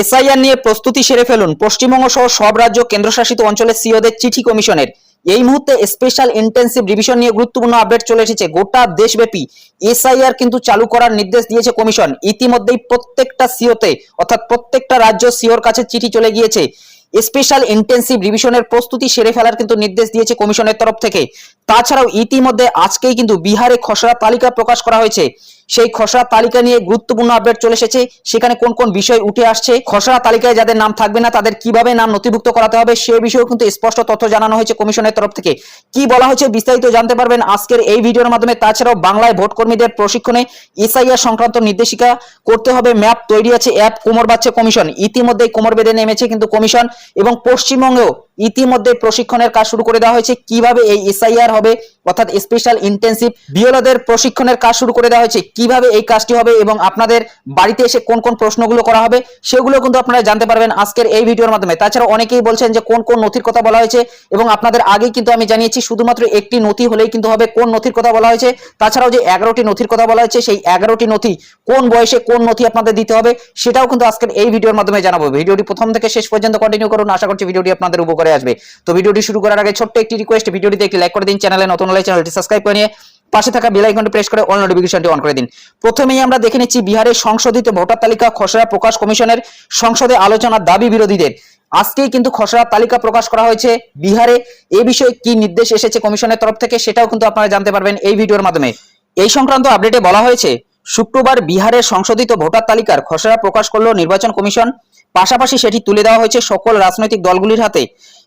SIR নিয়ে প্রস্তুতি সেরে ফেলুন পশ্চিমবঙ্গ সহ সব রাজ্য কেন্দ্রশাসিত অঞ্চলের সিওদের চিঠি কমিশনের। এই মুহূর্তে স্পেশাল ইন্টেন্সিভ রিভিশন নিয়ে গুরুত্বপূর্ণ আপডেট চলে এসেছে। গোটা দেশব্যাপী এসআইআর কিন্তু চালু করার নির্দেশ দিয়েছে কমিশন। ইতিমধ্যেই প্রত্যেকটা সিওতে অর্থাৎ প্রত্যেকটা রাজ্য সিওর কাছে চিঠি চলে গিয়েছে। স্পেশাল ইন্টেন্সিভ রিভিশনের প্রস্তুতি সেরে ফেলার কিন্তু নির্দেশ দিয়েছে কমিশনের তরফ থেকে। তাছাড়াও ইতিমধ্যে আজকেই কিন্তু বিহারে খসড়া তালিকা প্রকাশ করা হয়েছে। সেই খসড়া তালিকা নিয়ে গুরুত্বপূর্ণ আপডেট চলে এসেছে। সেখানে কোন কোন বিষয় উঠে আসছে, খসড়া তালিকায় যাদের নাম থাকবে না, তাদের কীভাবে নাম নথিভুক্ত করাতে হবে, সে বিষয়েও কিন্তু স্পষ্ট তথ্য জানানো হয়েছে কমিশনের তরফ থেকে। কি বলা হয়েছে বিস্তারিত জানতে পারবেন আজকের এই ভিডিওর মাধ্যমে। তাছাড়াও বাংলায় ভোট কর্মীদের প্রশিক্ষণে এসআইআর সংক্রান্ত নির্দেশিকা করতে হবে, ম্যাপ তৈরি আছে, অ্যাপ কোমর বাচ্ছে কমিশন। ইতিমধ্যেই কোমর বেঁধে নেমেছে কিন্তু কমিশন এবং পশ্চিমবঙ্গেও ইতিমধ্যে প্রশিক্ষণের কাজ শুরু করে দেওয়া হয়েছে। কীভাবে এই এসআইআর হবে? অর্থাৎ স্পেশাল ইন্টেন্সিভ বিওলাদের প্রশিক্ষণের কাজ শুরু করে দেওয়া হয়েছে। কীভাবে এই কাজটি হবে এবং আপনাদের বাড়িতে এসে কোন কোন প্রশ্নগুলো করা হবে, সেগুলো কিন্তু আপনারা জানতে পারবেন আজকের এই ভিডিওর মাধ্যমে। তাছাড়া অনেকেই বলছেন যে কোন কোন নথির কথা বলা হয়েছে এবং আপনাদের আগেই কিন্তু আমি জানিয়েছি, শুধুমাত্র একটি নথি হলেই কিন্তু হবে কোন নথির কথা বলা হয়েছে। তাছাড়াও যে এগারোটি নথির কথা বলা হয়েছে, সেই এগারোটি নথি কোন বয়সে কোন নথি আপনাদের দিতে হবে, সেটাও কিন্তু আজকের এই ভিডিওর মাধ্যমে জানাব। ভিডিওটি প্রথম থেকে শেষ পর্যন্ত কন্টিনিউ করুন। আশা করছি ভিডিওটি আপনাদের উপকারে আসবে। তো ভিডিওটি শুরু করার আগে ছোট্ট একটি রিকোয়েস্ট ভিডিওটিতে একটি লাইক করে দিন চ্যানেলে নতুন হলে চ্যানেলটি সাবস্ক্রাইব করে নিয়ে পাশে থাকা বেল আইকনটি প্রেস করে অল নোটিফিকেশনটি অন করে দিন। প্রথমেই আমরা দেখে নিচ্ছি বিহারের সংশোধিত ভোটার তালিকা খসড়া প্রকাশ কমিশনের সংসদে আলোচনার দাবি বিরোধীদের। আজকেই কিন্তু খসড়া তালিকা প্রকাশ করা হয়েছে বিহারে। এ বিষয়ে কি নির্দেশ এসেছে কমিশনের তরফ থেকে সেটাও কিন্তু আপনারা জানতে পারবেন এই ভিডিওর মাধ্যমে। এই সংক্রান্ত আপডেটে বলা হয়েছে শুক্রবার বিহারের সংশোধিত ভোটার তালিকার খসড়া প্রকাশ করল নির্বাচন কমিশন। পাশাপাশি সেটি তুলে দেওয়া হয়েছে সকল রাজনৈতিক দলগুলির হাতে।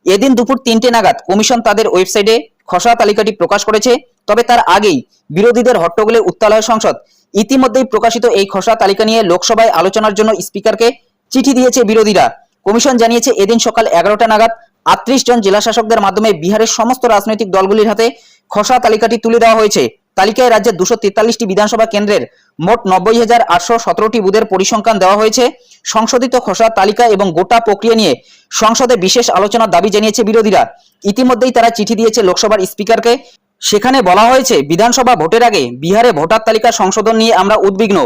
এদিন দুপুর তিনটে নাগাদ কমিশন তাদের ওয়েবসাইটে খসড়া তালিকাটি প্রকাশ করেছে। তবে তার আগেই বিরোধীদের হট্টগোলে উত্তাল হয় সংসদ ইতিমধ্যেই প্রকাশিত এই খসড়া তালিকা নিয়ে লোকসভায় আলোচনার জন্য স্পিকারকে চিঠি দিয়েছে বিরোধীরা। কমিশন জানিয়েছে, এদিন সকাল এগারোটা নাগাদ আটত্রিশ জন জেলা শাসকদের মাধ্যমে বিহারের সমস্ত রাজনৈতিক দলগুলির হাতে খসড়া তালিকাটি তুলে দেওয়া হয়েছে। তালিকায় রাজ্যের দুশো তেতাল্লিশটি বিধানসভা কেন্দ্রের মোট নব্বই হাজার আটশো সতেরোটি বুথের পরিসংখ্যান দেওয়া হয়েছে। সংশোধিত খসড়া তালিকা এবং গোটা প্রক্রিয়া নিয়ে সংসদে বিশেষ আলোচনার দাবি জানিয়েছে বিরোধীরা। ইতিমধ্যেই তারা চিঠি দিয়েছে লোকসভার স্পিকারকে। সেখানে বলা হয়েছে, বিধানসভা ভোটের আগে বিহারে ভোটার তালিকা সংশোধন নিয়ে আমরা উদ্বিগ্ন।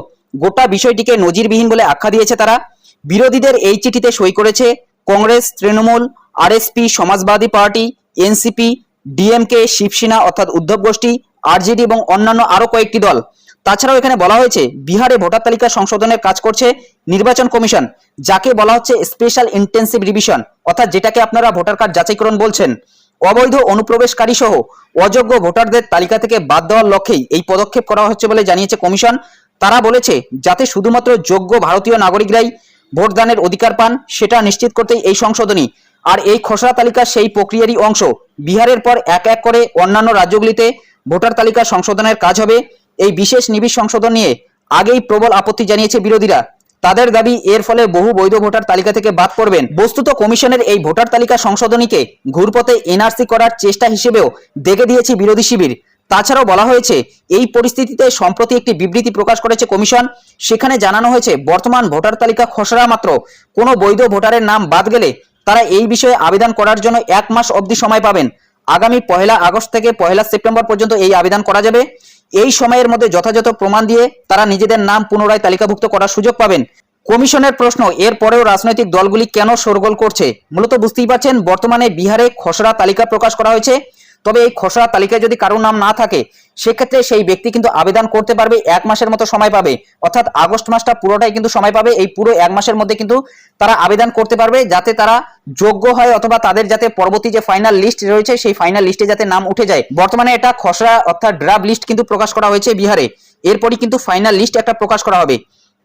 গোটা বিষয়টিকে নজিরবিহীন বলে আখ্যা দিয়েছে তারা। বিরোধীদের এই চিঠিতে সই করেছে Congress, Trinamool, RSP, Samajwadi party, NCP, DMK, Shiv Sena অর্থাৎ উদ্ধব গোষ্ঠী আরজেডি এবং অন্যান্য আরও কয়েকটি দল। তাছাড়াও এখানে বলা হয়েছে, বিহারে ভোটার তালিকা সংশোধনের কাজ করছে নির্বাচন কমিশন, যাকে বলা হচ্ছে স্পেশাল ইন্টেন্সিভ রিভিশন, অর্থাৎ যেটাকে আপনারা ভোটার কার্ড যাচাইকরণ বলছেন। অবৈধ অনুপ্রবেশকারী সহ অযোগ্য ভোটারদের তালিকা থেকে বাদ দেওয়ার লক্ষ্যেই এই পদক্ষেপ করা হচ্ছে বলে জানিয়েছে কমিশন। তারা বলেছে, যাতে শুধুমাত্র যোগ্য ভারতীয় নাগরিকরাই ভোটদানের অধিকার পান, সেটা নিশ্চিত করতেই এই সংশোধনী আর এই খসড়া তালিকা সেই প্রক্রিয়ারই অংশ। বিহারের পর এক এক করে অন্যান্য রাজ্যগুলিতে ভোটার তালিকা সংশোধনের কাজ হবে। এই বিশেষ নিবিড় সংশোধন নিয়ে আগেই প্রবল আপত্তি জানিয়েছে বিরোধীরা। তাদের দাবি, এর ফলে বহু বৈধ ভোটার তালিকা থেকে বাদ পড়বেন। বস্তুত কমিশনের এই ভোটার তালিকা সংশোধনীকে ঘুরপথে এনআরসি করার চেষ্টা হিসেবেও দেখে দিয়েছে বিরোধী শিবির। তাছাড়াও বলা হয়েছে, এই পরিস্থিতিতে সম্প্রতি একটি বিবৃতি প্রকাশ করেছে কমিশন। সেখানে জানানো হয়েছে, বর্তমান ভোটার তালিকা খসড়া মাত্র। কোনো বৈধ ভোটারের নাম বাদ গেলে তারা এই বিষয়ে আবেদন করার জন্য এক মাস অবধি সময় পাবেন। আগামী পহেলা আগস্ট থেকে পহেলা সেপ্টেম্বর পর্যন্ত এই আবেদন করা যাবে। এই সময়ের মধ্যে যথাযথ প্রমাণ দিয়ে তারা নিজেদের নাম পুনরায় তালিকাভুক্ত করার সুযোগ পাবেন। কমিশনের প্রশ্ন এর পরেও রাজনৈতিক দলগুলি কেন শোরগোল করছে? মূলত বুঝতেই পারছেন, বর্তমানে বিহারে খসড়া তালিকা প্রকাশ করা হয়েছে। তবে এই খসড়া তালিকায় যদি কারও নাম না থাকে, সেক্ষেত্রে সেই ব্যক্তি কিন্তু আবেদন করতে পারবে, এক মাসের মতো সময় পাবে। অর্থাৎ আগস্ট মাসটা পুরোটাই কিন্তু সময় পাবে, এই পুরো এক মাসের মধ্যে কিন্তু তারা আবেদন করতে পারবে, যাতে তারা যোগ্য হয় অথবা তাদের যাতে পরবর্তী যে ফাইনাল লিস্ট রয়েছে, সেই ফাইনাল লিস্টে যাতে নাম উঠে যায়। বর্তমানে এটা খসড়া অর্থাৎ ড্রাফট লিস্ট কিন্তু প্রকাশ করা হয়েছে বিহারে। এরপরই কিন্তু ফাইনাল লিস্ট একটা প্রকাশ করা হবে।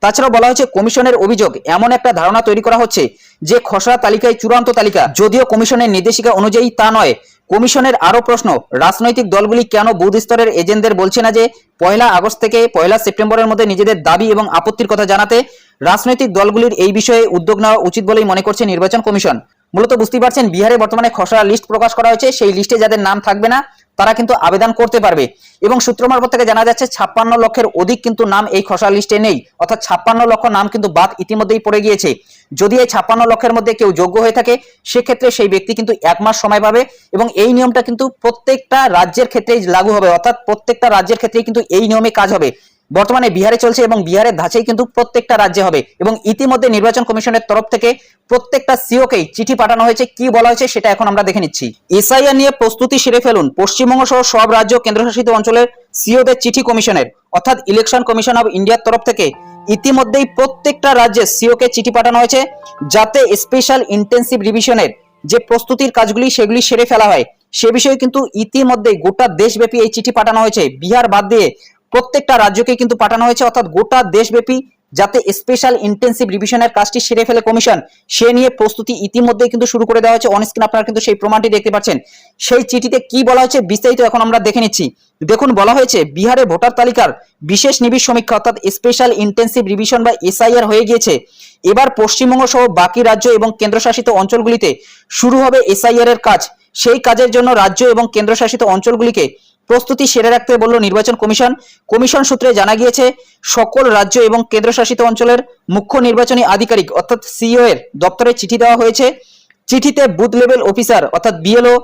তাছাড়াও বলা হয়েছে কমিশনের অভিযোগ, এমন একটা ধারণা তৈরি করা হচ্ছে যে খসড়া তালিকায় চূড়ান্ত তালিকা, যদিও কমিশনের নির্দেশিকা অনুযায়ী তা নয় কমিশনের আরও প্রশ্ন, রাজনৈতিক দলগুলি কেন বুথ স্তরের এজেন্টদের বলছে না যে পয়লা আগস্ট থেকে পয়লা সেপ্টেম্বরের মধ্যে নিজেদের দাবি এবং আপত্তির কথা জানাতে রাজনৈতিক দলগুলির এই বিষয়ে উদ্যোগ নেওয়া উচিত বলেই মনে করছে নির্বাচন কমিশন। মূলত বুঝতেই পারছেন বিহারে বর্তমানে খসড়া লিস্ট প্রকাশ করা হয়েছে, সেই লিস্টে যাদের নাম থাকবে না তারা কিন্তু আবেদন করতে পারবে। এবং সূত্র মারফত থেকে জানা যাচ্ছে, ছাপ্পান্ন লক্ষের অধিক কিন্তু নাম এই খসড়া লিস্টে নেই। অর্থাৎ ছাপ্পান্ন লক্ষ নাম কিন্তু বাদ ইতিমধ্যেই পড়ে গিয়েছে। যদি এই ছাপ্পান্ন লক্ষের মধ্যে কেউ যোগ্য হয়ে থাকে, সেক্ষেত্রে সেই ব্যক্তি কিন্তু এক মাস সময় পাবে এবং এই নিয়মটা কিন্তু প্রত্যেকটা রাজ্যের ক্ষেত্রেই লাগু হবে। অর্থাৎ প্রত্যেকটা রাজ্যের ক্ষেত্রেই কিন্তু এই নিয়মে কাজ হবে। বর্তমানে বিহারে চলছে এবং বিহারের ধাঁচেই কিন্তু প্রত্যেকটা রাজ্যে হবে। এবং ইতিমধ্যে নির্বাচন কমিশনের তরফ থেকে প্রত্যেকটা সিওকেই চিঠি পাঠানো হয়েছে। কি বলা হয়েছে সেটা এখন আমরা দেখে নিচ্ছি। এসআইআর নিয়ে প্রস্তুতি সেরে ফেলুন। পশ্চিমবঙ্গ সহ সব রাজ্য কেন্দ্রশাসিত অঞ্চলের সিওদের চিঠি কমিশনের, অর্থাৎ ইলেকশন কমিশন অফ ইন্ডিয়ার তরফ থেকে ইতিমধ্যেই প্রত্যেকটা রাজ্যে সিওকে চিঠি পাঠানো হয়েছে, যাতে স্পেশাল ইন্টেন্সিভ রিভিশনের যে প্রস্তুতির কাজগুলি সেগুলি সেরে ফেলা হয়। সে বিষয়ে কিন্তু ইতিমধ্যে গোটা দেশব্যাপী এই চিঠি পাঠানো হয়েছে। বিহার বাদ দিয়ে প্রত্যেকটা রাজ্যকে কিন্তু পাঠানো হয়েছে, অর্থাৎ গোটা দেশব্যাপী যাতে স্পেশাল ইন্টেন্সিভ রিভিশনের কাজটি সেরে ফেলে কমিশন সে নিয়ে প্রস্তুতি ইতিমধ্যেই কিন্তু শুরু করে দেওয়া হয়েছে। অনস্ক্রিন আপনারা কিন্তু সেই প্রমাণটি দেখতে পাচ্ছেন। সেই চিঠিতে কি বলা হয়েছে বিস্তারিত এখন আমরা দেখে নিচ্ছি। দেখুন, বলা হয়েছে, বিহারে ভোটার তালিকার বিশেষ নিবিড় সমীক্ষা, অর্থাৎ স্পেশাল ইন্টেন্সিভ রিভিশন বা এসআইআর হয়ে গিয়েছে। এবার পশ্চিমবঙ্গ সহ বাকি রাজ্য এবং কেন্দ্রশাসিত অঞ্চলগুলিতে শুরু হবে এসআইআর এর কাজ। সেই কাজের জন্য রাজ্য এবং কেন্দ্রশাসিত অঞ্চলগুলিকে প্রস্তুতি সেরে রাখতে বলল নির্বাচন কমিশন। কমিশন সূত্রে জানা গিয়েছে, সকল রাজ্য এবং কেন্দ্রশাসিত অঞ্চলের মুখ্য নির্বাচনী আধিকারিক অর্থাৎ সিইও এর দপ্তরে চিঠি দেওয়া হয়েছে। চিঠিতে বুথ লেভেল অফিসার অর্থাৎ BLO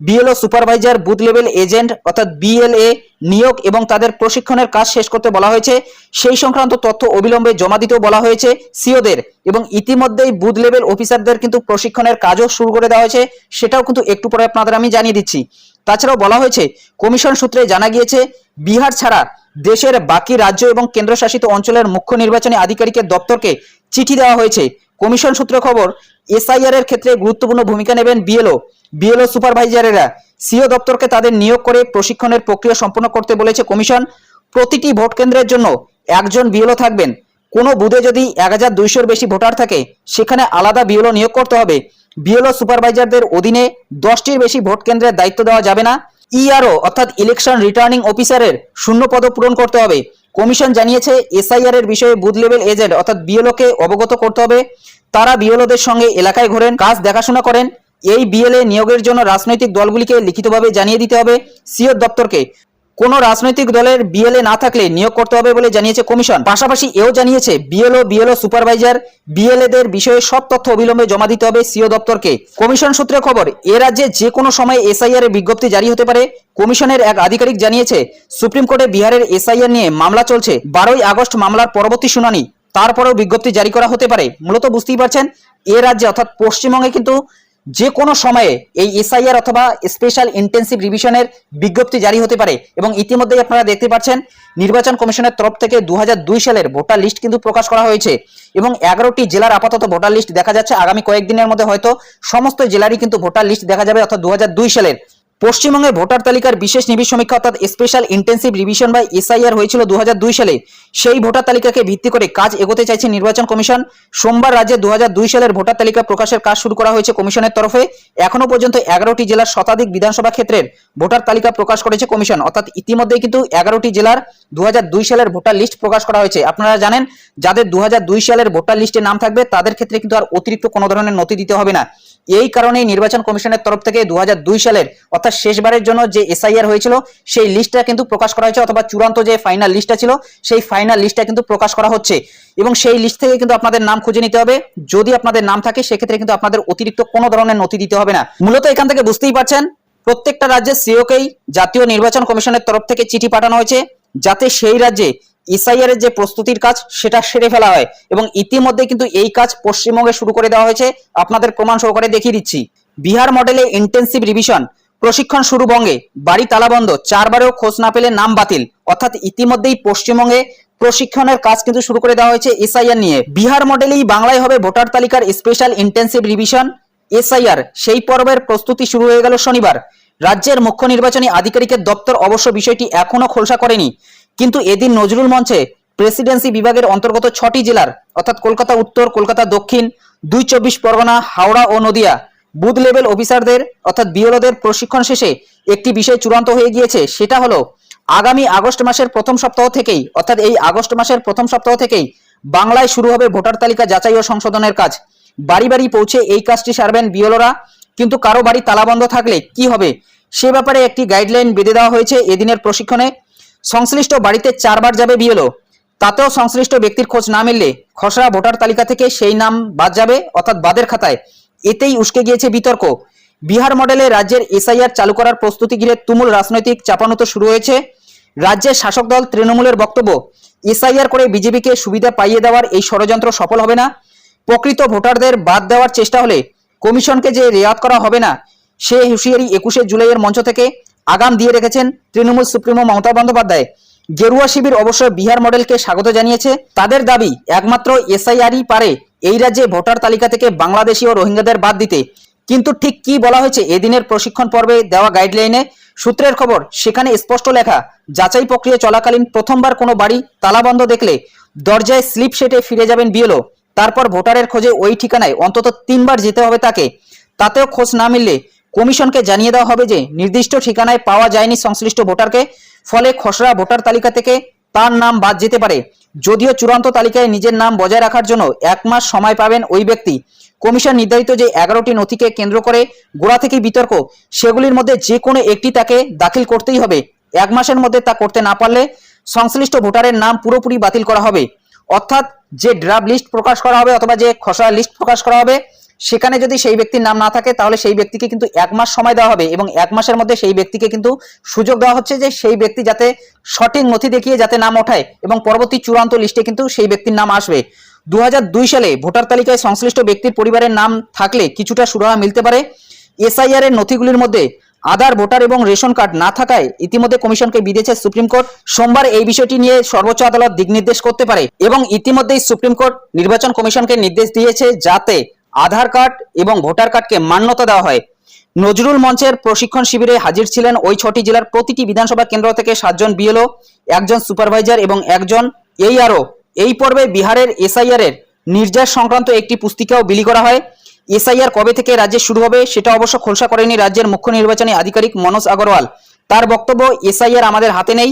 BLO supervisor, booth level agent অর্থাৎ বিএলএ নিয়োগ এবং তাদের প্রশিক্ষণের কাজ শেষ করতে বলা হয়েছে। সেই সংক্রান্ত তথ্য অবিলম্বে জমা দিতেও বলা হয়েছে সিওদের এবং ইতিমধ্যেই বুথ লেভেল অফিসারদের কিন্তু প্রশিক্ষণের কাজও শুরু করে দেওয়া হয়েছে। সেটাও কিন্তু একটু পরে আপনাদের আমি জানিয়ে দিচ্ছি। তাছাড়াও বলা হয়েছে, কমিশন সূত্রে জানা গিয়েছে, বিহার ছাড়া দেশের বাকি রাজ্য এবং কেন্দ্রশাসিত অঞ্চলের মুখ্য নির্বাচনী আধিকারিকের দপ্তরকে চিঠি দেওয়া হয়েছে। কমিশন সূত্রে খবর, এসআইআর এর ক্ষেত্রে গুরুত্বপূর্ণ ভূমিকা নেবেন বিএলও। বিএলও সুপারভাইজারেরা, সিও দপ্তরকে তাদের নিয়োগ করে প্রশিক্ষণের প্রক্রিয়া সম্পন্ন করতে বলেছে কমিশন। প্রতিটি ভোট কেন্দ্রের জন্য একজন বিএলও থাকবেন। কোনো বুথে যদি এক হাজার দুইশোর বেশি ভোটার থাকে, সেখানে আলাদা বিএলও নিয়োগ করতে হবে। বিএলও সুপারভাইজারদের অধীনে দশটির বেশি ভোট কেন্দ্রের দায়িত্ব দেওয়া যাবে না। ইআরও অর্থাৎ ইলেকশন রিটার্নিং অফিসারের শূন্য পদ পূরণ করতে হবে। কমিশন জানিয়েছে এসআইআর এর বিষয়ে বুথ লেভেল এজেন্ট অর্থাৎ বিএলও কে অবগত করতে হবে। তারা বিএলওদের সঙ্গে এলাকায় ঘোরেন, কাজ দেখাশোনা করেন। এই বিএলএ নিয়োগের জন্য রাজনৈতিক দলগুলিকে লিখিতভাবে জানিয়ে দিতে হবে। সিওর দপ্তরকে কোনো রাজনৈতিক দলের বিএলএ না থাকলে নিয়োগ করতে হবে বলে জানিয়েছে কমিশন। পাশাপাশি এও জানিয়েছে বিএলও বিএলও সুপারভাইজার বিএলএদের বিষয়ে সব তথ্য অবিলম্বে জমা দিতে হবে সিও দপ্তরকে। কমিশন সূত্রে খবর, এ রাজ্যে যে কোনো সময় এসআইআর এর বিজ্ঞপ্তি জারি হতে পারে। কমিশনের এক আধিকারিক জানিয়েছে, সুপ্রিম কোর্টে বিহারের এসআইআর নিয়ে মামলা চলছে। বারোই আগস্ট মামলার পরবর্তী শুনানি। তারপরেও বিজ্ঞপ্তি জারি করা হতে পারে। মূলত বুঝতেই পারছেন, এ রাজ্যে অর্থাৎ পশ্চিমবঙ্গে কিন্তু যে কোনো সময়ে এই এসআইআর অথবা স্পেশাল ইন্টেন্সিভ রিভিশনের বিজ্ঞপ্তি জারি হতে পারে এবং ইতিমধ্যেই আপনারা দেখতে পাচ্ছেন, নির্বাচন কমিশনের তরফ থেকে দু সালের ভোটার লিস্ট কিন্তু প্রকাশ করা হয়েছে এবং এগারোটি জেলার আপাতত ভোটার লিস্ট দেখা যাচ্ছে। আগামী কয়েকদিনের মধ্যে হয়তো সমস্ত জেলারই কিন্তু ভোটার লিস্ট দেখা যাবে অর্থাৎ দু সালের। পশ্চিমবঙ্গে ভোটার তালিকার বিশেষ নিবিড় সমীক্ষা অর্থাৎ স্পেশাল ইন্টেন্সিভ রিভিশন বা এসআইআর হয়েছিল দু সালে। সেই ভোটার তালিকাকে ভিত্তি করে কাজ এগোতে চাইছে নির্বাচন কমিশন। সোমবার রাজ্যে দু সালের ভোটার তালিকা প্রকাশের কাজ শুরু করা হয়েছে কমিশনের তরফে। এখনও পর্যন্ত এগারোটি জেলার শতাধিক বিধানসভা ক্ষেত্রের ভোটার তালিকা প্রকাশ করেছে কমিশন। অর্থাৎ ইতিমধ্যেই কিন্তু এগারোটি জেলার দু হাজার দুই সালের ভোটার লিস্ট প্রকাশ করা হয়েছে। আপনারা জানেন, যাদের দু হাজার দুই সালের ভোটার লিস্টে নাম থাকবে, তাদের ক্ষেত্রে কিন্তু আর অতিরিক্ত কোনো ধরনের নথি দিতে হবে না। এই কারণেই নির্বাচন কমিশনের তরফ থেকে দু হাজার দুই সালের অর্থাৎ শেষবারের জন্য যে এসআইআর হয়েছিল, সেই লিস্টটা কিন্তু প্রকাশ করা হয়েছে অথবা চূড়ান্ত যে ফাইনাল লিস্টটা ছিল, সেই ফাইনাল লিস্টটা কিন্তু প্রকাশ করা হচ্ছে। এবং সেই লিস্ট থেকে কিন্তু আপনাদের নাম খুঁজে নিতে হবে। যদি আপনাদের নাম থাকে, সেক্ষেত্রে কিন্তু আপনাদের অতিরিক্ত কোনো ধরনের নথি দিতে হবে না। মূলত এখান থেকে বুঝতেই পারছেন, প্রত্যেকটা রাজ্যের সিওকেই জাতীয় নির্বাচন কমিশনের তরফ থেকে চিঠি পাঠানো হয়েছে, যাতে সেই রাজ্যে এসআইআর এর যে প্রস্তুতির কাজ, সেটা সেরে ফেলা হয়। এবং ইতিমধ্যে কিন্তু এই কাজ পশ্চিমবঙ্গে শুরু করে দেওয়া হয়েছে। আপনাদের প্রমাণ সহকারে দেখিয়ে দিচ্ছি। বিহার মডেলে ইন্টেন্সিভ রিভিশন প্রশিক্ষণ শুরু বঙ্গে। বাড়ি তালাবন্ধ। চারবারেও খোঁজ না পেলে নাম বাতিল। অর্থাৎ ইতিমধ্যেই পশ্চিমবঙ্গে প্রশিক্ষণের কাজ কিন্তু শুরু করে দেওয়া হয়েছে এসআইআর নিয়ে। বিহার মডেলেই বাংলায় হবে ভোটার তালিকার স্পেশাল ইন্টেন্সিভ রিভিশন। এসআইআর, সেই পর্বের প্রস্তুতি শুরু হয়ে গেল শনিবার। রাজ্যের মুখ্য নির্বাচনী আধিকারিকের দপ্তর অবশ্য বিষয়টি এখনও খোলসা করেনি। কিন্তু এদিন নজরুল মঞ্চে প্রেসিডেন্সি বিভাগের অন্তর্গত ছটি জেলার, অর্থাৎ কলকাতা উত্তর, কলকাতা দক্ষিণ, দুই চব্বিশ পরগনা, হাওড়া ও নদিয়া বুথ লেভেল অফিসারদের, অর্থাৎ বিএলওদের প্রশিক্ষণ শেষে একটি বিষয় চূড়ান্ত হয়ে গিয়েছে, সেটা হলো আগামী আগস্ট মাসের প্রথম সপ্তাহ থেকেই, অর্থাৎ এই আগস্ট মাসের প্রথম সপ্তাহ থেকেই বাংলায় শুরু হবে ভোটার তালিকা যাচাই ও সংশোধনের কাজ। বাড়ি বাড়ি পৌঁছে এই কাজটি সারবেন বিএলওরা কিন্তু কারও বাড়ি তালাবন্ধ থাকলে কি হবে, সে ব্যাপারে একটি গাইডলাইন বেঁধে দেওয়া হয়েছে এদিনের প্রশিক্ষণে। সংশ্লিষ্ট বাড়িতে চারবার যাবে বিএলও তাতেও সংশ্লিষ্ট ব্যক্তির খোঁজ না মিললে খসড়া ভোটার তালিকা থেকে সেই নাম বাদ যাবে, অর্থাৎ বাদের খাতায়। এতেই উস্কে গিয়েছে বিতর্ক। বিহার মডেলে রাজ্যের এসআইআর চালু করার প্রস্তুতি ঘিরে তুমুল রাজনৈতিক চাপানুতো শুরু হয়েছে। রাজ্যের শাসক দল তৃণমূলের বক্তব্য, এসআইআর করে বিজেপিকে সুবিধা পাইয়ে দেওয়ার এই ষড়যন্ত্র সফল হবে না। প্রকৃত ভোটারদের বাদ দেওয়ার চেষ্টা হলে কমিশনকে যে রেয়াত করা হবে না, সে হুঁশিয়ারি একুশে জুলাইয়ের মঞ্চ থেকে আগাম দিয়ে রেখেছেন তৃণমূল সুপ্রিমো মমতা বন্দ্যোপাধ্যায়। গেরুয়া শিবির অবশ্য বিহার মডেলকে স্বাগত জানিয়েছে। তাদের দাবি, একমাত্র এসআইআরই পারে এই রাজ্যে ভোটার তালিকা থেকে বাংলাদেশি ও রোহিঙ্গাদের বাদ দিতে। কিন্তু ঠিক কি বলা হয়েছে এদিনের প্রশিক্ষণ পর্বে দেওয়া গাইডলাইনে? সূত্রের খবর, সেখানে স্পষ্ট লেখা, যাচাই প্রক্রিয়া চলাকালীন প্রথমবার কোনো বাড়ি তালাবন্ধ দেখলে দরজায় স্লিপ সেটে ফিরে যাবেন বিএলও। তারপর ভোটারের খোঁজে ওই ঠিকানায় অন্তত তিনবার যেতে হবে তাকে। তাতেও খোঁজ না মিললে কমিশনকে জানিয়ে দেওয়া হবে যে, নির্দিষ্ট ঠিকানায় পাওয়া যায়নি সংশ্লিষ্ট ভোটারকে। ফলে খসড়া ভোটার তালিকা থেকে তার নাম বাদ যেতে পারে। যদিও চূড়ান্ত তালিকায় নিজের নাম বজায় রাখার জন্য এক মাস সময় পাবেন ওই ব্যক্তি। কমিশন নির্ধারিত যে এগারোটি নথিকে কেন্দ্র করে গোড়া থেকে বিতর্ক, সেগুলির মধ্যে যে কোনো একটি তাকে দাখিল করতেই হবে। এক মাসের মধ্যে তা করতে না পারলে সংশ্লিষ্ট ভোটারের নাম পুরোপুরি বাতিল করা হবে। অর্থাৎ যে ড্রাফট লিস্ট প্রকাশ করা হবে অথবা যে খসড়া লিস্ট প্রকাশ করা হবে সেখানে যদি সেই ব্যক্তির নাম না থাকে, তাহলে সেই ব্যক্তিকে কিন্তু এক মাস সময় দেওয়া হবে এবং এক মাসের মধ্যে সেই ব্যক্তিকে কিন্তু সুযোগ দেওয়া হচ্ছে যে সেই ব্যক্তি যাতে সঠিক নথি দেখিয়ে যাতে নাম ওঠায় এবং পরবর্তী চূড়ান্ত লিস্টে কিন্তু সেই ব্যক্তির নাম আসবে। দু সালে ভোটার তালিকায় সংশ্লিষ্ট ব্যক্তির পরিবারের নাম থাকলে কিছুটা সুরাহা মিলতে পারে। এসআইআর এর নথিগুলির মধ্যে আধার, ভোটার এবং রেশন কার্ড না থাকায় ইতিমধ্যে কমিশনকে বিধেছে সুপ্রিম কোর্ট। সোমবার এই বিষয়টি নিয়ে সর্বোচ্চ আদালত দিক নির্দেশ করতে পারে এবং ইতিমধ্যেই সুপ্রিম কোর্ট নির্বাচন কমিশনকে নির্দেশ দিয়েছে যাতে আধার কার্ড এবং ভোটার কার্ডকে মান্যতা দেওয়া হয়। নজরুল মঞ্চের প্রশিক্ষণ শিবিরে হাজির ছিলেন ওই ছটি জেলার প্রতিটি বিধানসভা কেন্দ্র থেকে সাতজন বিএলও, একজন সুপারভাইজার এবং একজন এই আরও এই পর্বে বিহারের এসআইআর এর নির্যাস সংক্রান্ত একটি পুস্তিকাও বিলি করা হয়। এসআইআর কবে থেকে রাজ্যে শুরু হবে সেটা অবশ্য খোলসা করেনি রাজ্যের মুখ্য নির্বাচনী আধিকারিক মনোজ আগরওয়াল। তার বক্তব্য, এসআইআর আমাদের হাতে নেই,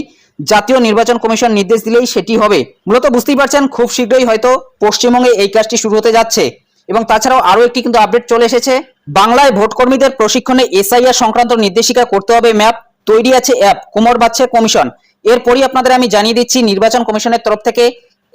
জাতীয় নির্বাচন কমিশন নির্দেশ দিলেই সেটি হবে। মূলত বুঝতেই পারছেন, খুব শীঘ্রই হয়তো পশ্চিমবঙ্গে এই কাজটি শুরু হতে যাচ্ছে। এবং তাছাড়াও আরও একটি কিন্তু আপডেট চলে এসেছে। বাংলায় ভোটকর্মীদের প্রশিক্ষণে এসআইআর সংক্রান্ত নির্দেশিকা করতে হবে ম্যাপ তৈরি আছে অ্যাপ কোমর বাচ্চা কমিশন এরপরই আপনাদের আমি জানিয়ে দিচ্ছি, নির্বাচন কমিশনের তরফ থেকে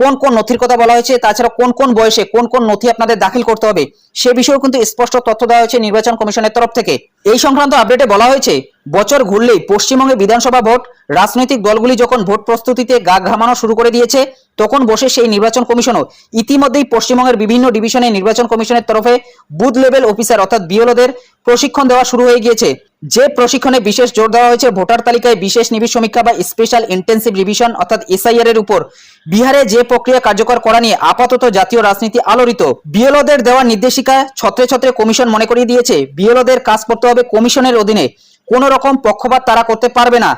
কোন কোন নথির কথা বলা হয়েছে, তাছাড়া কোন কোন বয়সে কোন কোন নথি আপনাদের দাখিল করতে হবে, সে বিষয়েও কিন্তু স্পষ্ট তথ্য দেওয়া হয়েছে নির্বাচন কমিশনের তরফ থেকে। এই সংক্রান্ত আপডেটে বলা হয়েছে, বছর ঘুরলেই পশ্চিমবঙ্গে বিধানসভা ভোট, রাজনৈতিক দলগুলি যখন ভোট প্রস্তুতিতে গা ঘামানো শুরু করে দিয়েছে, তখন বসে সেই নির্বাচন কমিশনও, ইতিমধ্যেই পশ্চিমবঙ্গের বিভিন্ন ডিভিশনে নির্বাচন কমিশনের তরফে বুথ লেভেল অফিসার অর্থাৎ বিএলওদের প্রশিক্ষণ দেওয়া শুরু হয়ে গিয়েছে। যে প্রশিক্ষণে বিশেষ জোর দেওয়া হয়েছে, ভোটার তালিকায় বিশেষ নিবিড় সমীক্ষা বা স্পেশাল ইন্টেন্সিভ রিভিশন অর্থাৎ এসআইআর এর উপর। বিহারে যে প্রক্রিয়া কার্যকর করা নিয়ে আপাতত জাতীয় রাজনীতি আলোড়িত। বিএলওদের দেওয়া নির্দেশিকা ছত্রে ছত্রে কমিশন মনে করিয়ে দিয়েছে, বিএলওদের কাজ করতে হবে কমিশনের অধীনে। কোনো রকম পক্ষপাত তারা করতে পারবে না।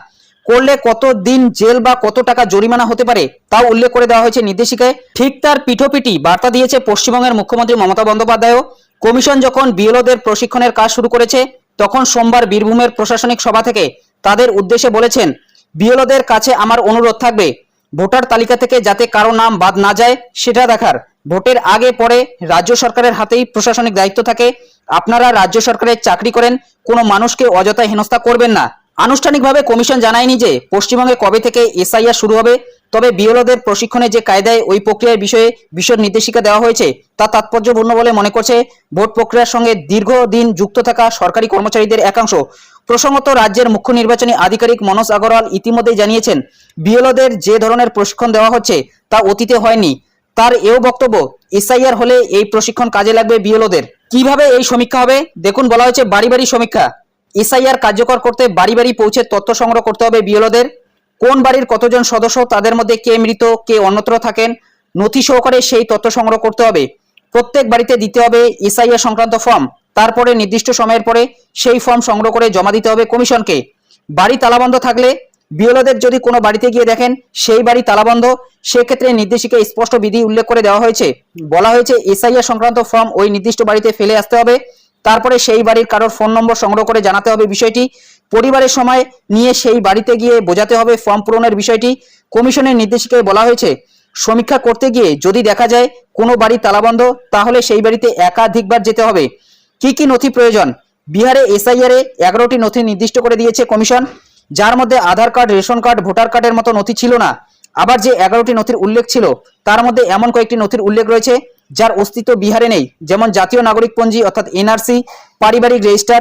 করলে কত দিন জেল বা কত টাকা জরিমানা হতে পারে, তাও উল্লেখ করে দেওয়া হয়েছে নির্দেশিকায়। ঠিক তার পিঠোপিটি বার্তা দিয়েছে পশ্চিমবঙ্গের মুখ্যমন্ত্রী মমতা বন্দ্যোপাধ্যায়ও। কমিশন যখন বিএলওদের প্রশিক্ষণের কাজ শুরু করেছে তখন সোমবার বীরভূমের প্রশাসনিক সভা থেকে তাদের উদ্দেশ্যে বলেছেন, বিএলওদের কাছে আমার অনুরোধ থাকবে, ভোটার তালিকা থেকে যাতে কারও নাম বাদ না যায় সেটা দেখার। ভোটের আগে পরে রাজ্য সরকারের হাতেই প্রশাসনিক দায়িত্ব থাকে। আপনারা রাজ্য সরকারের চাকরি করেন, কোনো মানুষকে অযথা হেনস্থা করবেন না। আনুষ্ঠানিকভাবে কমিশন জানায়নি যে পশ্চিমবঙ্গে কবে থেকে এসআইআর শুরু হবে। তবে বিএলওদের প্রশিক্ষণে যে কায়দায় ওই প্রক্রিয়ার বিষয়ে বিশদ নির্দেশিকা দেওয়া হয়েছে, তা তাৎপর্যপূর্ণ বলে মনে করছে ভোট প্রক্রিয়ার সঙ্গে দীর্ঘদিন যুক্ত থাকা সরকারি কর্মচারীদের একাংশ। প্রসঙ্গত, রাজ্যের মুখ্য নির্বাচনী আধিকারিক মনোজ আগরওয়াল ইতিমধ্যেই জানিয়েছেন, বিএলওদের যে ধরনের প্রশিক্ষণ দেওয়া হচ্ছে, তা অতীতে হয়নি। তার এও বক্তব্য, এসআইআর হলে এই প্রশিক্ষণ কাজে লাগবে বিএলওদের। কীভাবে এই সমীক্ষা হবে? দেখুন, বলা হয়েছে বাড়ি বাড়ি সমীক্ষা। এসআইআর কার্যকর করতে বাড়ি বাড়ি পৌঁছে তথ্য সংগ্রহ করতে হবে বিএলওদের। কোন বাড়ির কতজন সদস্য, তাদের মধ্যে কে মৃত, কে অন্যত্র থাকেন, নথি সহকারে সেই তথ্য সংগ্রহ করতে হবে। প্রত্যেক বাড়িতে দিতে হবে এসআইআর সংক্রান্ত ফর্ম। তারপরে নির্দিষ্ট সময়ের পরে সেই ফর্ম সংগ্রহ করে জমা দিতে হবে কমিশনকে। বাড়ি তালাবন্ধ থাকলে বিএলওদের যদি কোনো বাড়িতে গিয়ে দেখেন সেই বাড়ি তালাবন্ধ, সেক্ষেত্রে নির্দেশিকা স্পষ্ট বিধি উল্লেখ করে দেওয়া হয়েছে। বলা হয়েছে এসআইআর সংক্রান্ত ফর্ম ওই নির্দিষ্ট বাড়িতে ফেলে আসতে হবে। তারপরে সেই বাড়ির কারোর ফোন নম্বর সংগ্রহ করে জানাতে হবে বিষয়টি। পরিবারের সময় নিয়ে সেই বাড়িতে গিয়ে বোঝাতে হবে ফর্ম পূরণের বিষয়টি। কমিশনের নির্দেশিকায় বলা হয়েছে, সমীক্ষা করতে গিয়ে যদি দেখা যায় কোনো বাড়ি তালাবন্ধ, তাহলে সেই বাড়িতে একাধিকবার যেতে হবে। কি কি নথি প্রয়োজন? বিহারে এসআইআর এগারোটি নথি নির্দিষ্ট করে দিয়েছে কমিশন, যার মধ্যে Aadhaar card, ration card, voter কার্ডের মতো নথি ছিল না। আবার যে এগারোটি নথির উল্লেখ ছিল, তার মধ্যে এমন কয়েকটি নথির উল্লেখ রয়েছে, যার অস্তিত্ব বিহারে নেই। যেমন জাতীয় নাগরিক পঞ্জি অর্থাৎ এনআরসি, পারিবারিক রেজিস্টার,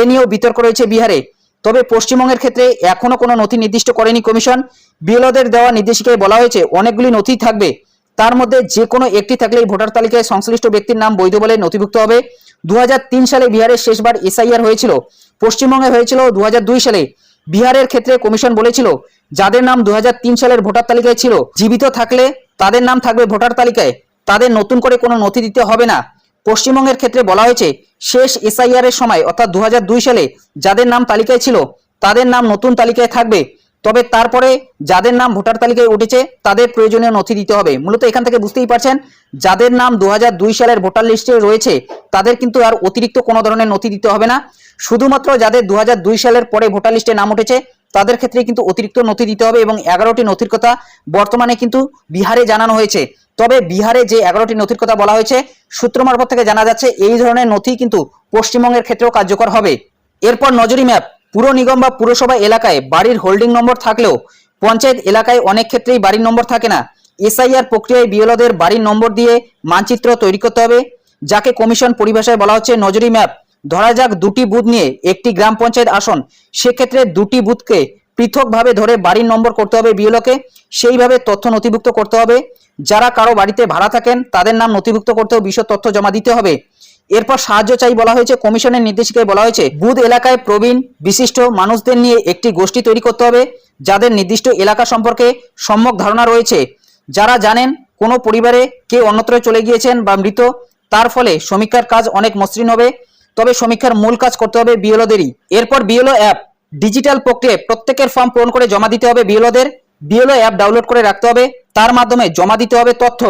এ নিয়েও বিতর্ক রয়েছে বিহারে। তবে পশ্চিমবঙ্গের ক্ষেত্রে এখনও কোনো নথি নির্দিষ্ট করেনি কমিশন। বিএলওদের দেওয়া নির্দেশিকায় বলা হয়েছে, অনেকগুলি নথি থাকবে। তার মধ্যে যে কোনো একটি থাকলেই ভোটার তালিকায় সংশ্লিষ্ট ব্যক্তির নাম বৈধ বলে নথিভুক্ত হবে। দু হাজার তিন সালে বিহারের শেষবার এসআইআর হয়েছিল। পশ্চিমবঙ্গে হয়েছিল দু হাজার দুই সালে। বিহারের ক্ষেত্রে কমিশন বলেছিল, যাদের নাম দু হাজার তিন সালের ভোটার তালিকায় ছিল, জীবিত থাকলে তাদের নাম থাকবে ভোটার তালিকায়। তাদের নতুন করে কোনো নথি দিতে হবে না। পশ্চিমবঙ্গের ক্ষেত্রে বলা হয়েছে, শেষ এসআইআর এর সময়, অর্থাৎ দু হাজার দুই সালে, যাদের নাম তালিকায় ছিল, তাদের নাম নতুন তালিকায় থাকবে। তবে তারপরে যাদের নাম ভোটার তালিকায় উঠেছে, তাদের প্রয়োজনীয় নথি দিতে হবে। মূলত এখান থেকে বুঝতেই পারছেন, যাদের নাম দু হাজার দুই সালের ভোটার লিস্টে রয়েছে, তাদের কিন্তু আর অতিরিক্ত কোনো ধরনের নথি দিতে হবে না। শুধুমাত্র যাদের দু হাজার দুই সালের পরে ভোটার লিস্টে নাম উঠেছে, তাদের ক্ষেত্রে কিন্তু অতিরিক্ত নথি দিতে হবে এবং এগারোটি নথির কথা বর্তমানে কিন্তু বিহারে জানানো হয়েছে। তবে বিহারে যে এগারোটি নথির কথা বলা হয়েছে, সূত্র মারফত থেকে জানা যাচ্ছে এই ধরনের নথি কিন্তু পশ্চিমবঙ্গের ক্ষেত্রেও কার্যকর হবে। এরপর নজরি ম্যাপ, পুর নিগম বা পুরসভা এলাকায় বাড়ির হোল্ডিং নম্বর থাকলেও পঞ্চায়েত এলাকায় অনেক ক্ষেত্রেই বাড়ির নম্বর থাকে না। এসআইআর প্রক্রিয়ায় বিএলওদের বাড়ির নম্বর দিয়ে মানচিত্র তৈরি করতে হবে, যাকে কমিশন পরিভাষায় বলা হচ্ছে নজরি ম্যাপ। ধরা যাক দুটি বুথ নিয়ে একটি গ্রাম পঞ্চায়েত আসন, সেক্ষেত্রে দুটি বুথকে পৃথকভাবে ধরে বাড়ির নম্বর করতে হবে বিএলওকে, সেইভাবে তথ্য নথিভুক্ত করতে হবে। যারা কারও বাড়িতে ভাড়া থাকেন, তাদের নাম নথিভুক্ত করতেও বিশদ তথ্য জমা দিতে হবে। এরপর সাহায্য চাই বলা হয়েছে, কমিশনের নির্দেশিকায় বলা হয়েছে বুথ এলাকায় প্রবীণ, বিশিষ্ট মানুষদের নিয়ে একটি গোষ্ঠী তৈরি করতে হবে, যাদের নির্দিষ্ট এলাকা সম্পর্কে সম্যক ধারণা রয়েছে। যারা জানেন কোনো পরিবারে কে অন্যত্র চলে গিয়েছেন বা মৃত, তার ফলে সমীক্ষার কাজ অনেক মসৃণ হবে। তবে সমীক্ষার মূল কাজ করতে হবে বিএলওদেরই। এরপর বিএলও অ্যাপ ডিজিটাল প্রক্রিয়ায় প্রত্যেকের ফর্ম পূরণ করে জমা দিতে হবে বিএলওদের। বিএলও অ্যাপ ডাউনলোড করে রাখতে হবে। তার মাধ্যমে জমা দিতে হবে তথ্য।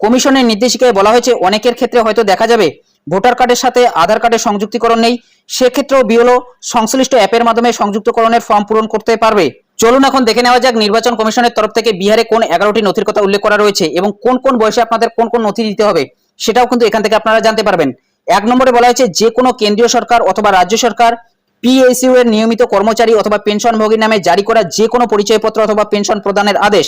কমিশনের নির্দেশিকায় বলা হয়েছে, অনেকের ক্ষেত্রে হয়তো দেখা যাবে ভোটার কার্ডের সাথে আধার কার্ডের সংযুক্তিকরণ নেই। সেক্ষেত্রেও বিএলও সংশ্লিষ্ট অ্যাপের মাধ্যমে সংযুক্তকরণের ফর্ম পূরণ করতে পারবে। চলুন এখন দেখে নেওয়া যাক নির্বাচন কমিশনের তরফ থেকে বিহারে কোন এগারোটি নথির কথা উল্লেখ করা রয়েছে এবং কোন কোন বয়সে আপনাদের কোন কোন নথি দিতে হবে, সেটাও কিন্তু এখান থেকে আপনারা জানতে পারবেন। এক নম্বরে বলা হয়েছে, যে কোনো কেন্দ্রীয় সরকার অথবা রাজ্য সরকার পিএসইউ এর নিয়মিত কর্মচারী অথবা পেনশনভোগীর নামে জারি করা যে কোনো পরিচয়পত্র অথবা পেনশন প্রদানের আদেশ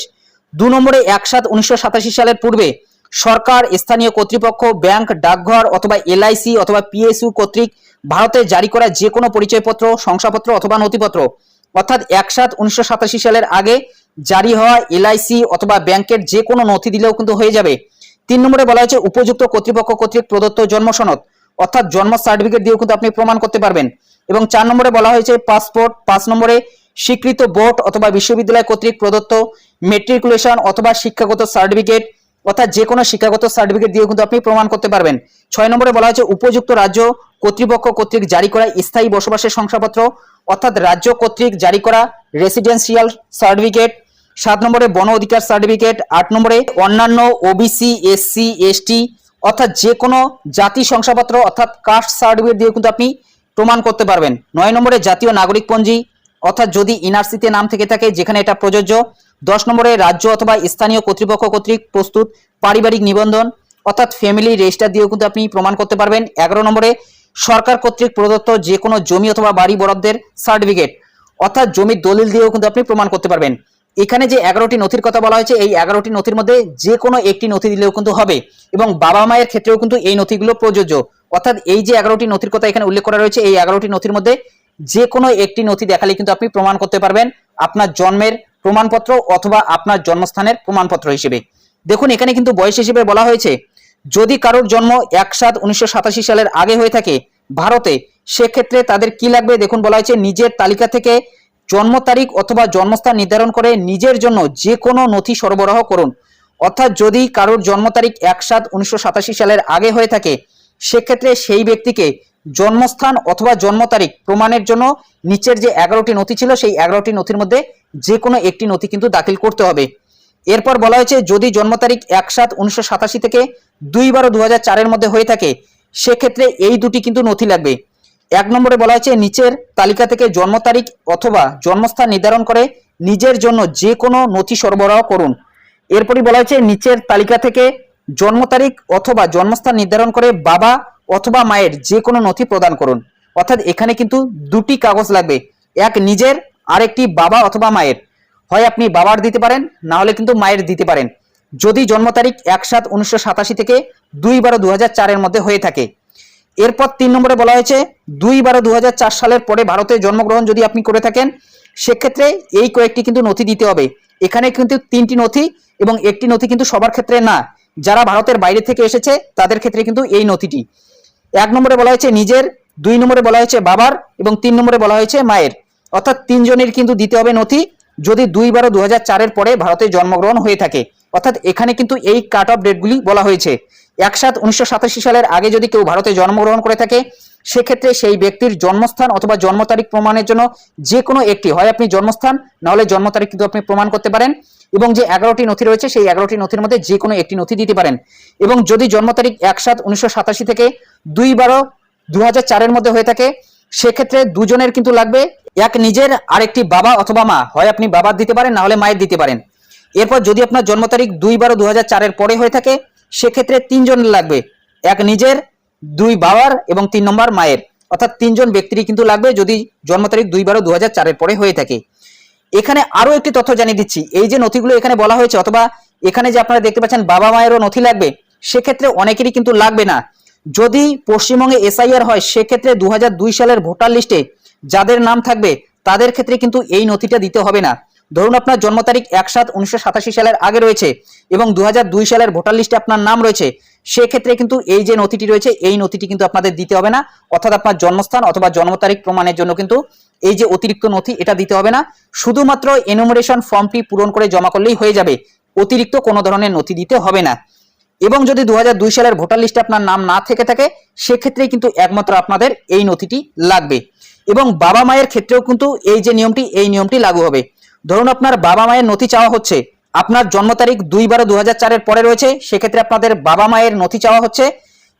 দু নম্বরে এক সাত উনিশশো সালের পূর্বে সরকার, স্থানীয় কর্তৃপক্ষ, ব্যাংক, ডাকঘর অথবা এলআইসি অথবা পিএসইউ কর্তৃক ভারতে জারি করা যে কোনো পরিচয়পত্র, শংসাপত্র অথবা নথিপত্র। অর্থাৎ এক সাত উনিশশো সালের আগে জারি হওয়া এলআইসি অথবা ব্যাংকের যে কোনো নথি দিলেও কিন্তু হয়ে যাবে। তিন নম্বরে বলা হয়েছে, উপযুক্ত কর্তৃপক্ষ কর্তৃক প্রদত্ত জন্ম সনদ, অর্থাৎ জন্ম সার্টিফিকেট দিয়েও কিন্তু আপনি প্রমাণ করতে পারবেন। এবং চার নম্বরে বলা হয়েছে পাসপোর্ট, পাঁচ নম্বরে স্বীকৃত বোর্ড অথবা বিশ্ববিদ্যালয় কর্তৃক প্রদত্ত মেট্রিকুলেশন অথবা শিক্ষাগত সার্টিফিকেট অর্থাৎ যে কোনো শিক্ষাগত সার্টিফিকেট দিয়েও কিন্তু আপনি প্রমাণ করতে পারবেন। ছয় নম্বরে বলা হয়েছে উপযুক্ত রাজ্য কর্তৃপক্ষ কর্তৃক জারি করা স্থায়ী বসবাসের শংসাপত্র অর্থাৎ রাজ্য কর্তৃক জারি করা রেসিডেন্সিয়াল সার্টিফিকেট সাত নম্বরে বন অধিকার সার্টিফিকেট আট নম্বরে অন্যান্য ওবিসি এসসি এসটি অর্থাৎ যে কোনো জাতি শংসাপত্র অর্থাৎ কাস্ট সার্টিফিকেট দিয়ে কিন্তু আপনি প্রমাণ করতে পারবেন। নয় নম্বরে জাতীয় নাগরিক পঞ্জি অর্থাৎ যদি এনআরসিতে নাম থেকে থাকে, যেখানে এটা প্রযোজ্য। দশ নম্বরে রাজ্য অথবা স্থানীয় কর্তৃপক্ষ কর্তৃক প্রস্তুত পারিবারিক নিবন্ধন, অর্থাৎ ফ্যামিলি রেজিস্টার দিয়েও কিন্তু আপনি প্রমাণ করতে পারবেন। এগারো নম্বরে সরকার কর্তৃক প্রদত্ত যে কোনো জমি অথবা বাড়ি বরাদ্দের সার্টিফিকেট অর্থাৎ জমির দলিল দিয়েও কিন্তু আপনি প্রমাণ করতে পারবেন। এখানে যে এগারোটি নথির কথা বলা হয়েছে, এই এগারোটি নথির মধ্যে যে কোনো একটি নথি দিলেও কিন্তু হবে এবং বাবা মায়ের ক্ষেত্রেও কিন্তু এই নথিগুলো প্রযোজ্য। অর্থাৎ এই যে এগারোটি নথির কথা এখানে উল্লেখ করা রয়েছে, এই এগারোটি নথির মধ্যে যে কোনো একটি নথি দেখালে কিন্তু আপনি প্রমাণ করতে পারবেন আপনার জন্মের প্রমাণপত্র অথবা আপনার জন্মস্থানের প্রমাণপত্র হিসেবে। দেখুন, এখানে কিন্তু বয়স হিসেবে বলা হয়েছে, যদি কারোর জন্ম এক সাত উনিশশো সালের আগে হয়ে থাকে ভারতে, সেক্ষেত্রে তাদের কি লাগবে? দেখুন, বলা হয়েছে নিজের তালিকা থেকে জন্ম তারিখ অথবা জন্মস্থান নির্ধারণ করে নিজের জন্য যে কোনো নথি সরবরাহ করুন। অর্থাৎ যদি কারোর জন্ম তারিখ এক সাত উনিশশো সালের আগে হয়ে থাকে সেক্ষেত্রে সেই ব্যক্তিকে জন্মস্থান অথবা জন্ম তারিখ প্রমাণের জন্য নিচের যে এগারোটি নথি ছিল, সেই এগারোটি নথির মধ্যে যে কোনো একটি নথি কিন্তু দাখিল করতে হবে। এরপর বলা হয়েছে, যদি জন্ম তারিখ এক সাত উনিশশো থেকে দুই বারো দু চারের মধ্যে হয়ে থাকে, সেক্ষেত্রে এই দুটি কিন্তু নথি লাগবে। এক নম্বরে বলা হয়েছে, নিচের তালিকা থেকে জন্ম তারিখ অথবা জন্মস্থান নির্ধারণ করে নিজের জন্য যে কোনো নথি সরবরাহ করুন। এরপরই বলা হয়েছে, নিচের তালিকা থেকে জন্ম তারিখ অথবা জন্মস্থান নির্ধারণ করে বাবা অথবা মায়ের যে কোনো নথি প্রদান করুন। অর্থাৎ এখানে কিন্তু দুটি কাগজ লাগবে। এক নিজের, আরেকটি বাবা অথবা মায়ের। হয় আপনি বাবার দিতে পারেন, না হলে কিন্তু মায়ের দিতে পারেন। যদি জন্ম তারিখ এক সাত উনিশশো সাতাশি থেকে দুই বারো দু চারের মধ্যে হয়ে থাকে। এরপর তিন নম্বরে বলা হয়েছে, দুই বারো দু সালের পরে ভারতে জন্মগ্রহণ যদি আপনি করে থাকেন, সেক্ষেত্রে এই কয়েকটি কিন্তু নথি দিতে হবে। এখানে কিন্তু তিনটি নথি এবং একটি নথি কিন্তু সবার ক্ষেত্রে না। যারা ভারতের বাইরে থেকে এসেছে, তাদের ক্ষেত্রে কিন্তু এই নথিটি। এক নম্বরে বলা হয়েছে নিজের, দুই নম্বরে বলা হয়েছে বাবার এবং তিন নম্বরে বলা হয়েছে মায়ের। অর্থাৎ তিনজনের কিন্তু দিতে হবে নথি যদি দুই বারো দু চারের পরে ভারতে জন্মগ্রহণ হয়ে থাকে। অর্থাৎ এখানে কিন্তু এই কাট অফ ডেটগুলি বলা হয়েছে। এক সাত উনিশশো সালের আগে যদি কেউ ভারতে জন্মগ্রহণ করে থাকে সেক্ষেত্রে সেই ব্যক্তির জন্মস্থান অথবা জন্ম তারিখ প্রমাণের জন্য যে কোনো একটি হয় আপনি জন্মস্থান নাহলে জন্ম তারিখ কিন্তু আপনি প্রমাণ করতে পারেন এবং যে এগারোটি নথি রয়েছে সেই এগারোটি নথির মধ্যে যে কোনো একটি নথি দিতে পারেন। এবং যদি জন্ম তারিখ এক সাত উনিশশো থেকে দুই বারো দু চারের মধ্যে হয়ে থাকে, সেক্ষেত্রে দুজনের কিন্তু লাগবে। এক নিজের, আরেকটি বাবা অথবা মা। হয় আপনি বাবার দিতে পারেন, না হলে মায়ের দিতে পারেন। এরপর যদি আপনার জন্ম তারিখ দুই বারো দু চারের পরে হয়ে থাকে, সেক্ষেত্রে তিনজনের লাগবে। এক নিজের দুই বাবার এবং তিন নম্বর মায়ের। অর্থাৎ তিনজন ব্যক্তিরই কিন্তু লাগবে যদি জন্ম তারিখ দুই বারো দু চারের পরে হয়ে থাকে। এখানে আরও একটি তথ্য জানিয়ে দিচ্ছি। এই যে নথিগুলো এখানে বলা হয়েছে, অথবা এখানে যে আপনারা দেখতে পাচ্ছেন বাবা মায়েরও নথি লাগবে, সেক্ষেত্রে অনেকেরই কিন্তু লাগবে না। যদি পশ্চিমবঙ্গে এসআইআর হয়, সেক্ষেত্রে দু হাজার দুই সালের ভোটার লিস্টে যাদের নাম থাকবে, তাদের ক্ষেত্রে কিন্তু এই নথিটা দিতে হবে না। ধরুন আপনার জন্ম তারিখ এক সাত উনিশশো সালের আগে রয়েছে এবং দু হাজার দুই সালের ভোটার লিস্টে আপনার নাম রয়েছে, সেক্ষেত্রে কিন্তু এই যে নথিটি রয়েছে, এই নথিটি কিন্তু আপনাদের দিতে হবে না। অর্থাৎ আপনার জন্মস্থান অথবা জন্ম তারিখ প্রমাণের জন্য কিন্তু এই যে অতিরিক্ত নথি, এটা দিতে হবে না। শুধুমাত্র এনুমারেশন ফর্মটি পূরণ করে জমা করলেই হয়ে যাবে। অতিরিক্ত কোনো ধরনের নথি দিতে হবে না। এবং যদি দু হাজার দুই সালের ভোটার লিস্টে আপনার নাম না থেকে থাকে, সেক্ষেত্রেই কিন্তু একমাত্র আপনাদের এই নথিটি লাগবে। এবং বাবা মায়ের ক্ষেত্রেও কিন্তু এই যে নিয়মটি, এই নিয়মটি লাগু হবে। ধরুন আপনার বাবা মায়ের নথি চাওয়া হচ্ছে, আপনার জন্ম তারিখ দুই বারো দু চারের পরে রয়েছে, সেক্ষেত্রে আপনাদের বাবা মায়ের নথি চাওয়া হচ্ছে।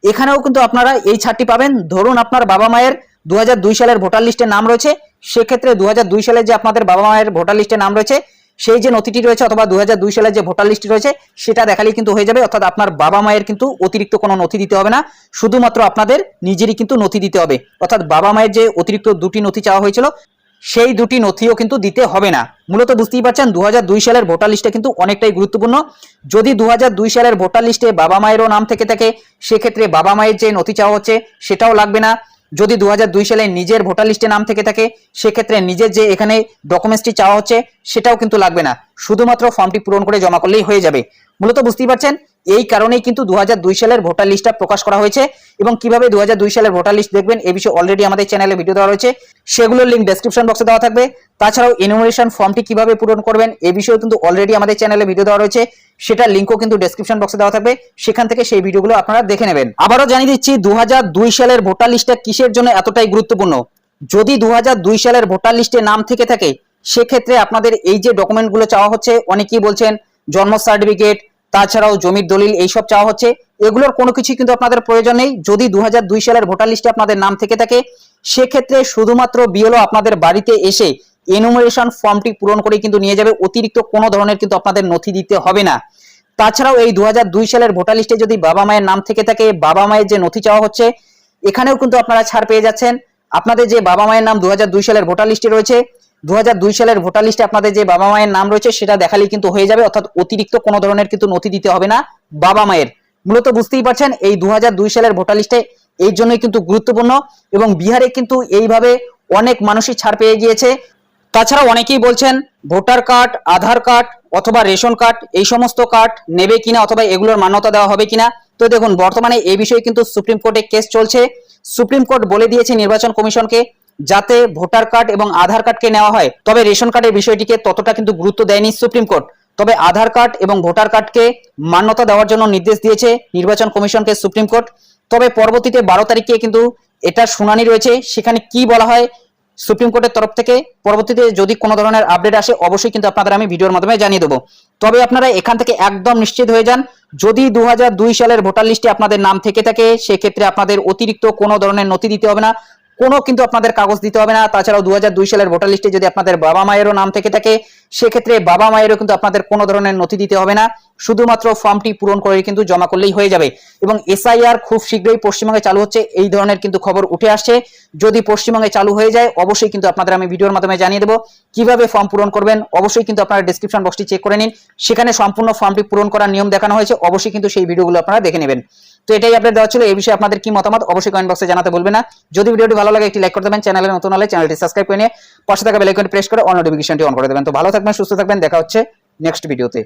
এখানেও কিন্তু আপনারা এই ছাড়টি পাবেন। ধরুন আপনার বাবা মায়ের দু হাজার দুই সালের ভোটার লিস্টে নাম রয়েছে, সেক্ষেত্রে দু সালের যে আপনাদের বাবা মায়ের ভোটার লিস্টে নাম রয়েছে, সেই যে নথিটি রয়েছে অথবা দু হাজার দুই সালের যে ভোটার লিস্টটি রয়েছে, সেটা দেখালেই কিন্তু হয়ে যাবে, অর্থাৎ আপনার বাবা মায়ের কিন্তু অতিরিক্ত কোনো নথি দিতে হবে না, শুধুমাত্র আপনাদের নিজেরই কিন্তু নথি দিতে হবে। অর্থাৎ বাবা মায়ের যে অতিরিক্ত দুটি নথি চাওয়া হয়েছিল সেই দুটি নথিও কিন্তু দিতে হবে না। মূলত বুঝতেই পারছেন দু হাজার দুই সালের ভোটার লিস্টে কিন্তু অনেকটাই গুরুত্বপূর্ণ। যদি দু হাজার দুই সালের ভোটার লিস্টে বাবা মায়েরও নাম থেকে থাকে, সেক্ষেত্রে বাবা মায়ের যে নথি চাওয়া হচ্ছে, সেটাও লাগবে না। যদি দু হাজার দুই সালে নিজের ভোটার লিস্টে নাম থেকে থাকে, সেক্ষেত্রে নিজের যে এখানে ডকুমেন্টসটি চাওয়া হচ্ছে, সেটাও কিন্তু লাগবে না। শুধুমাত্র ফর্মটি পূরণ করে জমা করলেই হয়ে যাবে। মূলত বুঝতেই পারছেন এই কারণেই কিন্তু দু হাজার দুই সালের ভোটার লিস্টটা প্রকাশ করা হয়েছে এবং কীভাবে দু হাজার দুই সালের ভোটার লিস্ট দেখবেন এই বিষয়ে অলরেডি আমাদের চ্যানেলে ভিডিও দেওয়া রয়েছে। সেগুলোর লিঙ্ক ডেসক্রিপশন বক্সে দেওয়া থাকবে। তাছাড়াও এনুমারেশন ফর্মটি কীভাবে পূরণ করবেন এ বিষয়েও কিন্তু অলরেডি আমাদের চ্যানেলে ভিডিও দেওয়া রয়েছে। সেটার লিঙ্কও কিন্তু ডেসক্রিপশন বক্সে দেওয়া থাকবে। সেখান থেকে সেই ভিডিওগুলো আপনারা দেখে নেবেন। আবারও জানিয়ে দিচ্ছি দু হাজার দুই সালের ভোটার লিস্টটা কিসের জন্য এতটাই গুরুত্বপূর্ণ? যদি দু হাজার দুই সালের ভোটার লিস্টে নাম থেকে থাকে, সেক্ষেত্রে আপনাদের এই যে ডকুমেন্টগুলো চাওয়া হচ্ছে, অনেকেই বলছেন জন্ম সার্টিফিকেট তাছাড়াও জমির দলিল এইসব চাওয়া হচ্ছে। এগুলোর কোনো কিছু কিন্তু আপনাদের প্রয়োজন নেই। যদি দুহাজার দুই সালের ভোটার লিস্টে আপনাদের নাম থেকে থাকে, সেক্ষেত্রে শুধুমাত্র বিএলও আপনাদের বাড়িতে এসে এনুমারেশন ফর্মটি পূরণ করে কিন্তু নিয়ে যাবে। অতিরিক্ত কোনো ধরনের কিন্তু আপনাদের নথি দিতে হবে না। তাছাড়াও এই দু হাজার দুই সালের ভোটার লিস্টে যদি বাবা মায়ের নাম থেকে থাকে, বাবা মায়ের যে নথি চাওয়া হচ্ছে, এখানেও কিন্তু আপনারা ছাড় পেয়ে যাচ্ছেন। আপনাদের যে বাবা মায়ের নাম দু হাজার দুই সালের ভোটার লিস্টে রয়েছে দু হাজার দুই সালের ভোটার লিস্টে আপনাদের যে বাবা মায়ের নাম রয়েছে সেটা দেখালেই কিন্তু হয়ে যাবে, অর্থাৎ অতিরিক্ত কোনো ধরনের কিন্তু নথি দিতে হবে না বাবা মায়ের। মূলত বুঝতেই পারছেন এই দুহাজার দুই সালের ভোটার লিস্টে এই জন্যই কিন্তু গুরুত্বপূর্ণ এবং বিহারে কিন্তু এইভাবে অনেক মানুষই ছাড় পেয়ে গিয়েছে। তাছাড়া অনেকেই বলছেন ভোটার কার্ড, আধার কার্ড অথবা রেশন কার্ড এই সমস্ত কার্ড নেবে কিনা অথবা এগুলোর মান্যতা দেওয়া হবে কিনা। তো দেখুন, বর্তমানে এই বিষয়ে কিন্তু সুপ্রিম কোর্টে কেস চলছে। সুপ্রিম কোর্ট বলে দিয়েছে নির্বাচন কমিশনকে যাতে ভোটার কার্ড এবং আধার কার্ডকে নেওয়া হয়। তবে রেশন কার্ডের বিষয়টিকে ততটা কিন্তু গুরুত্ব দেয়নি সুপ্রিম কোর্ট। তবে আধার কার্ড এবং ভোটার কার্ডকে মান্যতা দেওয়ার জন্য নির্দেশ দিয়েছে নির্বাচন কমিশনকে সুপ্রিম কোর্ট। তবে পরবর্তীতে বারো তারিখে কিন্তু এটা শুনানি রয়েছে। সেখানে কি বলা হয় সুপ্রিম কোর্টের তরফ থেকে পরবর্তীতে যদি কোনো ধরনের আপডেট আসে, অবশ্যই কিন্তু আপনাদের আমি ভিডিওর মাধ্যমে জানিয়ে দেবো। তবে আপনারা এখান থেকে একদম নিশ্চিত হয়ে যান, যদি দু হাজার দুই সালের ভোটার লিস্টে আপনাদের নাম থেকে থাকে, সেক্ষেত্রে আপনাদের অতিরিক্ত কোনো ধরনের নথি দিতে হবে না। কোনো কিন্তু আপনাদের কাগজ দিতে হবে না। তাছাড়াও দু সালের ভোটার লিস্টে যদি আপনাদের বাবা মায়েরও নাম থেকে থাকে, সেক্ষেত্রে বাবা মায়েরও কিন্তু আপনাদের কোনো ধরনের নথি দিতে হবে না। শুধুমাত্র ফর্মটি পূরণ করে কিন্তু জমা করলেই হয়ে যাবে। এবং এসআইআর খুব শীঘ্রই পশ্চিমবঙ্গে চালু হচ্ছে, এই ধরনের কিন্তু খবর উঠে আসছে। যদি পশ্চিমবঙ্গে চালু হয়ে যায়, অবশ্যই কিন্তু আপনাদের আমি ভিডিওর মাধ্যমে জানিয়ে দেবো কীভাবে ফর্ম পূরণ করবেন। অবশ্যই কিন্তু আপনারা ডিসক্রিপশন বক্সটি চেক করে নিন। সেখানে সম্পূর্ণ ফর্মটি পূরণ করার নিয়ম দেখানো হয়েছে। অবশ্যই কিন্তু সেই ভিডিওগুলো আপনারা দেখে নেবেন। তো এটাই আপনার দেওয়া ছিল। এই বিষয়ে আপনাদের কি মতামত অবশ্যই কমেন্ট বক্সে জানাতে বলবেন না। যদি ভিডিওটি ভালো লাগে, একটি লাইক করে দেবেন চ্যানেলে নতুন হলে চ্যানেলটি সাবস্ক্রাইব করে নিয়ে পাশে থাকা বেল আইকনটি প্রেস করে অন নোটিফিকেশনটি অন করে দেবেন। তো ভালো থাকবেন, সুস্থ থাকবেন। দেখা হচ্ছে নেক্সট ভিডিওতে